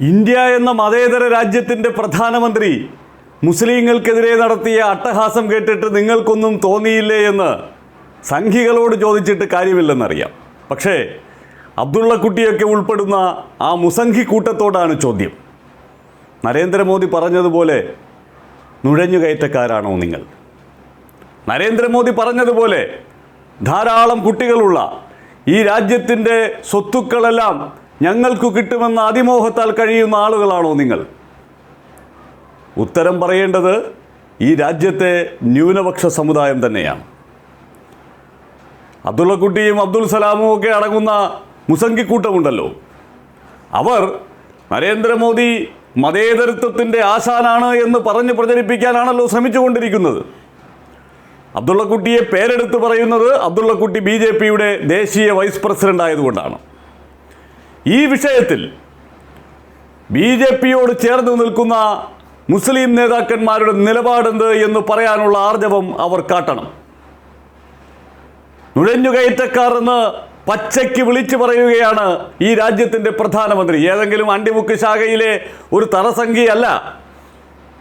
India എന്ന മതേതര രാജ്യത്തിന്റെ പ്രധാനമന്ത്രി മുസ്ലിങ്ങൾക്കെതിരെ നടത്തിയ അട്ടഹാസം കേട്ടിട്ട് നിങ്ങൾക്കൊന്നും തോന്നിയില്ലേ എന്ന് സംഘികളോട് ചോദിച്ചിട്ട് കാര്യമില്ലെന്നറിയാം. പക്ഷേ അബ്ദുള്ളക്കുട്ടിയൊക്കെ ഉൾപ്പെടുന്ന ആ മുസംഘി കൂട്ടത്തോടാണ് ചോദ്യം. നരേന്ദ്രമോദി പറഞ്ഞതുപോലെ നുഴഞ്ഞുകയറ്റക്കാരാണോ നിങ്ങൾ? നരേന്ദ്രമോദി പറഞ്ഞതുപോലെ ധാരാളം കുട്ടികളുള്ള ഈ രാജ്യത്തിന്റെ സ്വത്തുക്കളെല്ലാം ഞങ്ങൾക്ക് കിട്ടുമെന്ന അതിമോഹത്താൽ കഴിയുന്ന ആളുകളാണോ നിങ്ങൾ? ഉത്തരം പറയേണ്ടത് ഈ രാജ്യത്തെ ന്യൂനപക്ഷ സമുദായം തന്നെയാണ്. അബ്ദുള്ളക്കുട്ടിയും അബ്ദുൽ സലാമും ഒക്കെ അടങ്ങുന്ന മുസംഗിക്കൂട്ടമുണ്ടല്ലോ അവർ നരേന്ദ്രമോദി മതേതരത്വത്തിന്റെ ആശാനാണ് എന്ന് പറഞ്ഞ് പ്രചരിപ്പിക്കാനാണല്ലോ ശ്രമിച്ചുകൊണ്ടിരിക്കുന്നത്. അബ്ദുള്ളക്കുട്ടിയെ പേരെടുത്ത് പറയുന്നത് അബ്ദുള്ളക്കുട്ടി ബി ജെ പിയുടെ ദേശീയ വൈസ് പ്രസിഡന്റ് ആയതുകൊണ്ടാണ്. ഈ വിഷയത്തിൽ ബി ജെ പിയോട് ചേർന്ന് നിൽക്കുന്ന മുസ്ലിം നേതാക്കന്മാരുടെ നിലപാടെന്ത് എന്ന് പറയാനുള്ള ആർജവം അവർ കാട്ടണം. നുഴഞ്ഞുകയറ്റക്കാർ എന്ന് പച്ചയ്ക്ക് വിളിച്ചു പറയുകയാണ് ഈ രാജ്യത്തിന്റെ പ്രധാനമന്ത്രി. ഏതെങ്കിലും അണ്ടിമുക്ക് ശാഖയിലെ ഒരു തറസംഖ്യയല്ല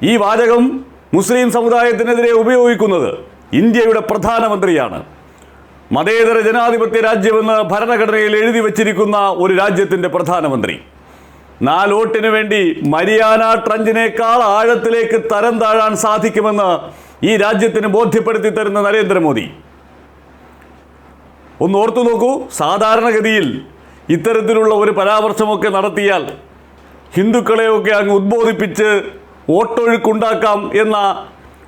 ഈ വാചകം മുസ്ലിം സമുദായത്തിനെതിരെ ഉപയോഗിക്കുന്നത്. ഇന്ത്യയുടെ പ്രധാനമന്ത്രിയാണ്. മതേതര ജനാധിപത്യ രാജ്യമെന്ന് ഭരണഘടനയിൽ എഴുതി വച്ചിരിക്കുന്ന ഒരു രാജ്യത്തിന്റെ പ്രധാനമന്ത്രി. നാലോട്ടിനു വേണ്ടി മരിയാന ട്രഞ്ചിനേക്കാൾ ആഴത്തിലേക്ക് തരം താഴാൻ സാധിക്കുമെന്ന് ഈ രാജ്യത്തിന് ബോധ്യപ്പെടുത്തി തരുന്ന നരേന്ദ്രമോദി. ഒന്ന് ഓർത്തു നോക്കൂ സാധാരണഗതിയിൽ ഇത്തരത്തിലുള്ള ഒരു പരാമർശമൊക്കെ നടത്തിയാൽ ഹിന്ദുക്കളെയൊക്കെ അങ്ങ് ഉദ്ബോധിപ്പിച്ച് വോട്ടൊഴുക്കുണ്ടാക്കാം എന്ന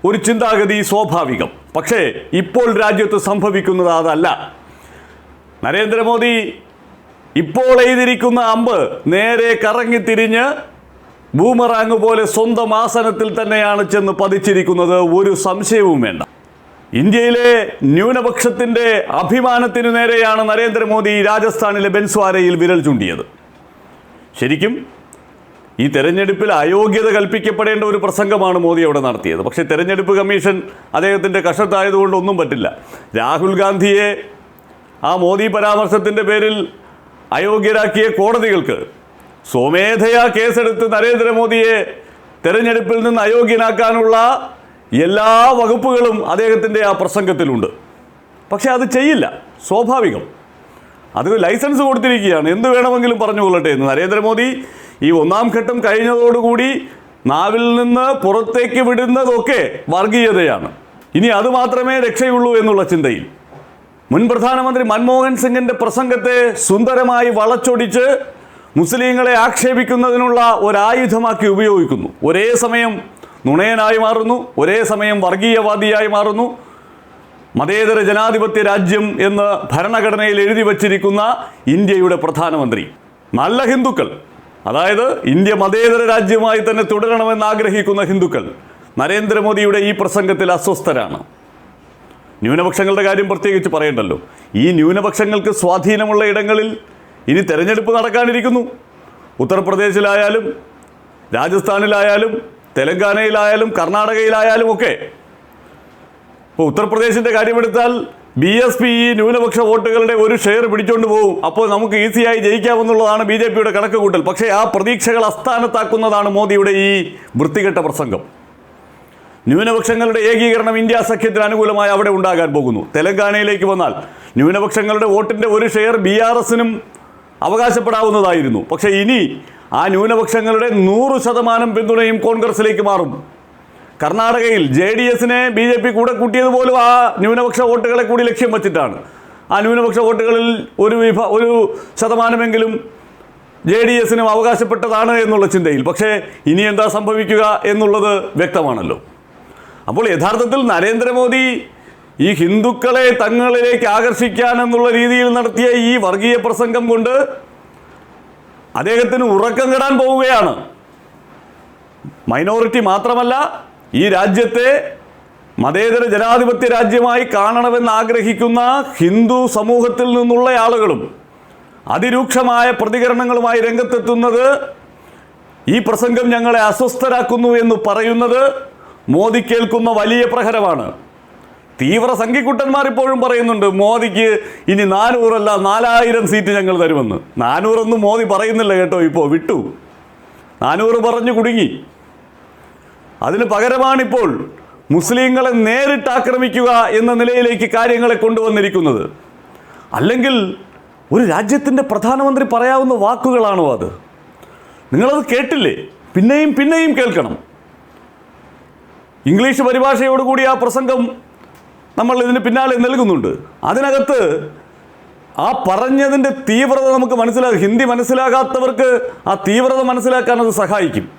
ഒരു ചിന്താഗതി സ്വാഭാവികം. പക്ഷേ ഇപ്പോൾ രാജ്യത്ത് സംഭവിക്കുന്നത് അതല്ല. നരേന്ദ്രമോദി ഇപ്പോൾ എഴുതിയിരിക്കുന്ന അമ്പ് നേരെ കറങ്ങിത്തിരിഞ്ഞ് ബൂമറാങ് പോലെ സ്വന്തം ആസനത്തിൽ തന്നെയാണ് ചെന്ന് പതിച്ചിരിക്കുന്നത്. ഒരു സംശയവും വേണ്ട. ഇന്ത്യയിലെ ന്യൂനപക്ഷത്തിന്റെ അഭിമാനത്തിനു നേരെയാണ് നരേന്ദ്രമോദി രാജസ്ഥാനിലെ ബെൻസ്വാരയിൽ വിരൽ ചൂണ്ടിയത്. ശരിക്കും ഈ തെരഞ്ഞെടുപ്പിൽ അയോഗ്യത കൽപ്പിക്കപ്പെടേണ്ട ഒരു പ്രസംഗമാണ് മോദി അവിടെ നടത്തിയത്. പക്ഷേ തെരഞ്ഞെടുപ്പ് കമ്മീഷൻ അദ്ദേഹത്തിന്റെ കഷത്തായതുകൊണ്ട് ഒന്നും പറ്റില്ല. രാഹുൽ ഗാന്ധിയെ ആ മോദി പരാമർശത്തിന്റെ പേരിൽ അയോഗ്യരാക്കിയ കോടതികൾക്ക് സ്വമേധയാ കേസെടുത്ത് നരേന്ദ്രമോദിയെ തെരഞ്ഞെടുപ്പിൽ നിന്ന് അയോഗ്യനാക്കാനുള്ള എല്ലാ വകുപ്പുകളും അദ്ദേഹത്തിന്റെ ആ പ്രസംഗത്തിലുണ്ട്. പക്ഷേ അത് ചെയ്യില്ല. സ്വാഭാവികം. അത് ലൈസൻസ് കൊടുത്തിരിക്കുകയാണ്. എന്ത് വേണമെങ്കിലും പറഞ്ഞു കൊള്ളട്ടെ എന്ന്. നരേന്ദ്രമോദി ഈ ഒന്നാം ഘട്ടം കഴിഞ്ഞതോടുകൂടി നാവിൽ നിന്ന് പുറത്തേക്ക് വിടുന്നതൊക്കെ വർഗീയതയാണ്. ഇനി അത് മാത്രമേ രക്ഷയുള്ളൂ എന്നുള്ള ചിന്തയിൽ. മുൻ പ്രധാനമന്ത്രി മൻമോഹൻ സിംഗിന്റെ പ്രസംഗത്തെ സുന്ദരമായി വളച്ചൊടിച്ച് മുസ്ലിങ്ങളെ ആക്ഷേപിക്കുന്നതിനുള്ള ഒരായുധമാക്കി ഉപയോഗിക്കുന്നു. ഒരേ സമയം നുണയനായി മാറുന്നു ഒരേ സമയം വർഗീയവാദിയായി മാറുന്നു. മതേതര ജനാധിപത്യ രാജ്യം എന്ന് ഭരണഘടനയിൽ എഴുതി വച്ചിരിക്കുന്ന ഇന്ത്യയുടെ പ്രധാനമന്ത്രി. നല്ല ഹിന്ദുക്കൾ. അതായത് ഇന്ത്യ മതേതര രാജ്യമായി തന്നെ തുടരണമെന്ന് ആഗ്രഹിക്കുന്ന ഹിന്ദുക്കൾ നരേന്ദ്രമോദിയുടെ ഈ പ്രസംഗത്തിൽ അസ്വസ്ഥരാണ്. ന്യൂനപക്ഷങ്ങളുടെ കാര്യം പ്രത്യേകിച്ച് പറയണ്ടല്ലോ. ഈ ന്യൂനപക്ഷങ്ങൾക്ക് സ്വാധീനമുള്ള ഇടങ്ങളിൽ ഇനി തെരഞ്ഞെടുപ്പ് നടക്കാനിരിക്കുന്നു. ഉത്തർപ്രദേശിലായാലും രാജസ്ഥാനിലായാലും തെലങ്കാനയിലായാലും കർണാടകയിലായാലും ഒക്കെ. ഇപ്പോൾ ഉത്തർപ്രദേശിന്റെ കാര്യമെടുത്താൽ ബി എസ് പി ഈ ന്യൂനപക്ഷ വോട്ടുകളുടെ ഒരു ഷെയർ പിടിച്ചുകൊണ്ട് പോകും അപ്പോൾ നമുക്ക് ഈസിയായി ജയിക്കാമെന്നുള്ളതാണ് ബി ജെ പിയുടെ കണക്ക് കൂട്ടൽ പക്ഷേ ആ പ്രതീക്ഷകൾ അസ്ഥാനത്താക്കുന്നതാണ് മോദിയുടെ ഈ വൃത്തികെട്ട പ്രസംഗം. ന്യൂനപക്ഷങ്ങളുടെ ഏകീകരണം ഇന്ത്യ സഖ്യത്തിന് അനുകൂലമായി അവിടെ ഉണ്ടാകാൻ പോകുന്നു. തെലങ്കാനയിലേക്ക് വന്നാൽ ന്യൂനപക്ഷങ്ങളുടെ വോട്ടിന്റെ ഒരു ഷെയർ ബി ആർ എസിനും അവകാശപ്പെടാവുന്നതായിരുന്നു. പക്ഷേ ഇനി ആ ന്യൂനപക്ഷങ്ങളുടെ നൂറ് ശതമാനം പിന്തുണയും കോൺഗ്രസിലേക്ക് മാറും. കർണാടകയിൽ ജെ ഡി എസിനെ ബി ജെ പി കൂടെ കൂട്ടിയത് പോലും ആ ന്യൂനപക്ഷ വോട്ടുകളെ കൂടി ലക്ഷ്യം വച്ചിട്ടാണ്. ആ ന്യൂനപക്ഷ വോട്ടുകളിൽ ഒരു വിഭ ഒരു ശതമാനമെങ്കിലും ജെ ഡി എസിനും അവകാശപ്പെട്ടതാണ് എന്നുള്ള ചിന്തയിൽ. പക്ഷേ ഇനി എന്താ സംഭവിക്കുക എന്നുള്ളത് വ്യക്തമാണല്ലോ. അപ്പോൾ യഥാർത്ഥത്തിൽ നരേന്ദ്രമോദി ഈ ഹിന്ദുക്കളെ തങ്ങളിലേക്ക് ആകർഷിക്കാൻ എന്നുള്ള രീതിയിൽ നടത്തിയ ഈ വർഗീയ പ്രസംഗം കൊണ്ട് അദ്ദേഹത്തിന് ഉറക്കം കെടാൻ പോവുകയാണ്. മൈനോറിറ്റി മാത്രമല്ല ഈ രാജ്യത്തെ മതേതര ജനാധിപത്യ രാജ്യമായി കാണണമെന്ന് ആഗ്രഹിക്കുന്ന ഹിന്ദു സമൂഹത്തിൽ നിന്നുള്ള ആളുകളും അതിരൂക്ഷമായ പ്രതികരണങ്ങളുമായി രംഗത്തെത്തുന്നത് ഈ പ്രസംഗം ഞങ്ങളെ അസ്വസ്ഥരാക്കുന്നു എന്ന് പറയുന്നത് മോദി കേൾക്കുന്ന വലിയ പ്രഹരമാണ്. തീവ്ര സംഘിക്കുട്ടന്മാർ ഇപ്പോഴും പറയുന്നുണ്ട് മോദിക്ക് ഇനി നാനൂറല്ല നാലായിരം സീറ്റ് ഞങ്ങൾ തരുമെന്ന്. നാനൂറൊന്നും മോദി പറയുന്നില്ല കേട്ടോ ഇപ്പോൾ വിട്ടു. നാനൂറ് പറഞ്ഞു കുടുങ്ങി. അതിന് പകരമാണിപ്പോൾ മുസ്ലിങ്ങളെ നേരിട്ട് ആക്രമിക്കുക എന്ന നിലയിലേക്ക് കാര്യങ്ങളെ കൊണ്ടുവന്നിരിക്കുന്നത്. അല്ലെങ്കിൽ ഒരു രാജ്യത്തിന്റെ പ്രധാനമന്ത്രി പറയാവുന്ന വാക്കുകളാണോ അത്? നിങ്ങളത് കേട്ടില്ലേ? പിന്നെയും പിന്നെയും കേൾക്കണം. ഇംഗ്ലീഷ് പരിഭാഷയോടുകൂടി ആ പ്രസംഗം നമ്മൾ ഇതിന് പിന്നാലെ നൽകുന്നുണ്ട്. അതിനകത്ത് ആ പറഞ്ഞതിന്റെ തീവ്രത നമുക്ക് മനസ്സിലാകും ഹിന്ദി മനസ്സിലാകാത്തവർക്ക് ആ തീവ്രത മനസ്സിലാക്കാൻ അത് സഹായിക്കും.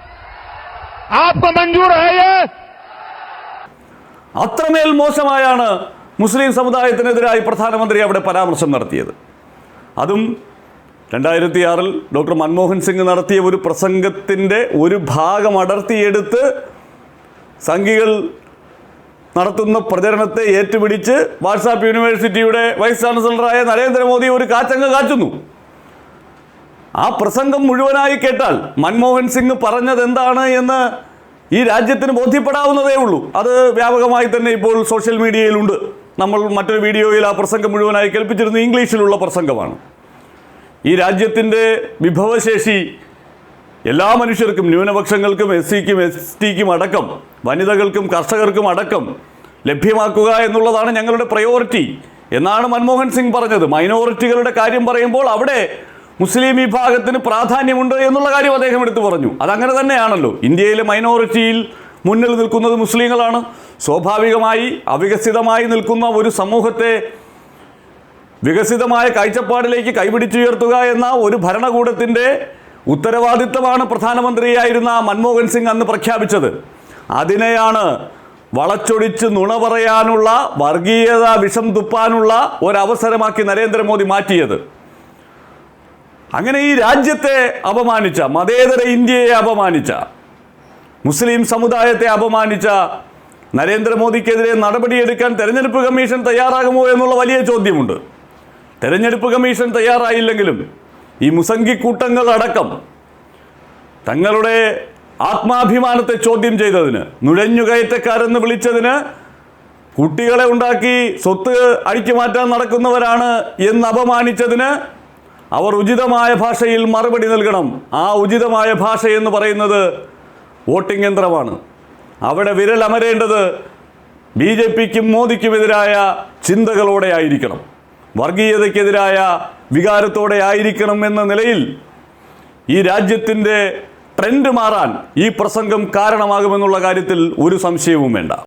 ആപ്കോ മഞ്ജൂർ അത്രമേൽ മോശമായാണ് മുസ്ലിം സമുദായത്തിനെതിരായി പ്രധാനമന്ത്രി അവിടെ പരാമർശം നടത്തിയത്. അതും രണ്ടായിരത്തി ആറിൽ ഡോക്ടർ മൻമോഹൻ സിംഗ് നടത്തിയ ഒരു പ്രസംഗത്തിന്റെ ഒരു ഭാഗം അടർത്തിയെടുത്ത് സംഘികൾ നടത്തുന്ന പ്രചരണത്തെ ഏറ്റുപിടിച്ച് വാട്സാപ്പ് യൂണിവേഴ്സിറ്റിയുടെ വൈസ് ചാൻസലറായ നരേന്ദ്രമോദി ഒരു കാച്ചങ്ങ് കാച്ചുന്നു. ആ പ്രസംഗം മുഴുവനായി കേട്ടാൽ മൻമോഹൻ സിംഗ് പറഞ്ഞത് എന്താണ് എന്ന് ഈ രാജ്യത്തിന് ബോധ്യപ്പെടാവുന്നതേ ഉള്ളൂ. അത് വ്യാപകമായി തന്നെ ഇപ്പോൾ സോഷ്യൽ മീഡിയയിലുണ്ട്. നമ്മൾ മറ്റൊരു വീഡിയോയിൽ ആ പ്രസംഗം മുഴുവനായി കേൾപ്പിച്ചിരുന്ന. ഇംഗ്ലീഷിലുള്ള പ്രസംഗമാണ്. ഈ രാജ്യത്തിന്റെ വിഭവശേഷി എല്ലാ മനുഷ്യർക്കും ന്യൂനപക്ഷങ്ങൾക്കും എസ് സിക്കും എസ് ടിക്കും അടക്കം വനിതകൾക്കും കർഷകർക്കും അടക്കം ലഭ്യമാക്കുക എന്നുള്ളതാണ് ഞങ്ങളുടെ പ്രയോറിറ്റി എന്നാണ് മൻമോഹൻ സിംഗ് പറഞ്ഞത്. മൈനോറിറ്റികളുടെ കാര്യം പറയുമ്പോൾ അവിടെ മുസ്ലിം വിഭാഗത്തിന് പ്രാധാന്യമുണ്ട് എന്നുള്ള കാര്യം അദ്ദേഹം എടുത്തു പറഞ്ഞു. അതങ്ങനെ തന്നെയാണല്ലോ. ഇന്ത്യയിലെ മൈനോറിറ്റിയിൽ മുന്നിൽ നിൽക്കുന്നത് മുസ്ലിങ്ങളാണ്. സ്വാഭാവികമായി അവികസിതമായി നിൽക്കുന്ന ഒരു സമൂഹത്തെ വികസിതമായ കാഴ്ചപ്പാടിലേക്ക് കൈപിടിച്ചുയർത്തുക എന്ന ഒരു ഭരണകൂടത്തിന്റെ ഉത്തരവാദിത്തമാണ് പ്രധാനമന്ത്രിയായിരുന്ന മൻമോഹൻ സിംഗ് അന്ന് പ്രഖ്യാപിച്ചത്. അതിനെയാണ് വളച്ചൊടിച്ച് നുണ പറയാനുള്ള വർഗീയത വിഷം തുപ്പാനുള്ള ഒരവസരമാക്കി നരേന്ദ്രമോദി മാറ്റിയത്. അങ്ങനെ ഈ രാജ്യത്തെ അപമാനിച്ച മതേതര ഇന്ത്യയെ അപമാനിച്ച മുസ്ലിം സമുദായത്തെ അപമാനിച്ച നരേന്ദ്രമോദിക്കെതിരെ നടപടിയെടുക്കാൻ തെരഞ്ഞെടുപ്പ് കമ്മീഷൻ തയ്യാറാകുമോ എന്നുള്ള വലിയ ചോദ്യമുണ്ട്. തെരഞ്ഞെടുപ്പ് കമ്മീഷൻ തയ്യാറായില്ലെങ്കിലും ഈ മുസംഗിക്കൂട്ടങ്ങളടക്കം തങ്ങളുടെ ആത്മാഭിമാനത്തെ ചോദ്യം ചെയ്തതിന് നുഴഞ്ഞുകയറ്റക്കാരെന്ന് വിളിച്ചതിന് കുട്ടികളെ ഉണ്ടാക്കി സ്വത്ത് അഴിച്ചു മാറ്റാൻ നടക്കുന്നവരാണ് എന്ന് അപമാനിച്ചതിന് അവർ ഉചിതമായ ഭാഷയിൽ മറുപടി നൽകണം. ആ ഉചിതമായ ഭാഷ എന്ന് പറയുന്നത് വോട്ടിംഗ് യന്ത്രമാണ്. അവിടെ വിരലമരേണ്ടത് ബി ജെ പിക്കും മോദിക്കുമെതിരായ ചിന്തകളോടെ ആയിരിക്കണം. വർഗീയതയ്ക്കെതിരായ വികാരത്തോടെ ആയിരിക്കണം എന്ന നിലയിൽ ഈ രാജ്യത്തിന്റെ ട്രെൻഡ് മാറാൻ ഈ പ്രസംഗം കാരണമാകുമെന്നുള്ള കാര്യത്തിൽ ഒരു സംശയവും വേണ്ട.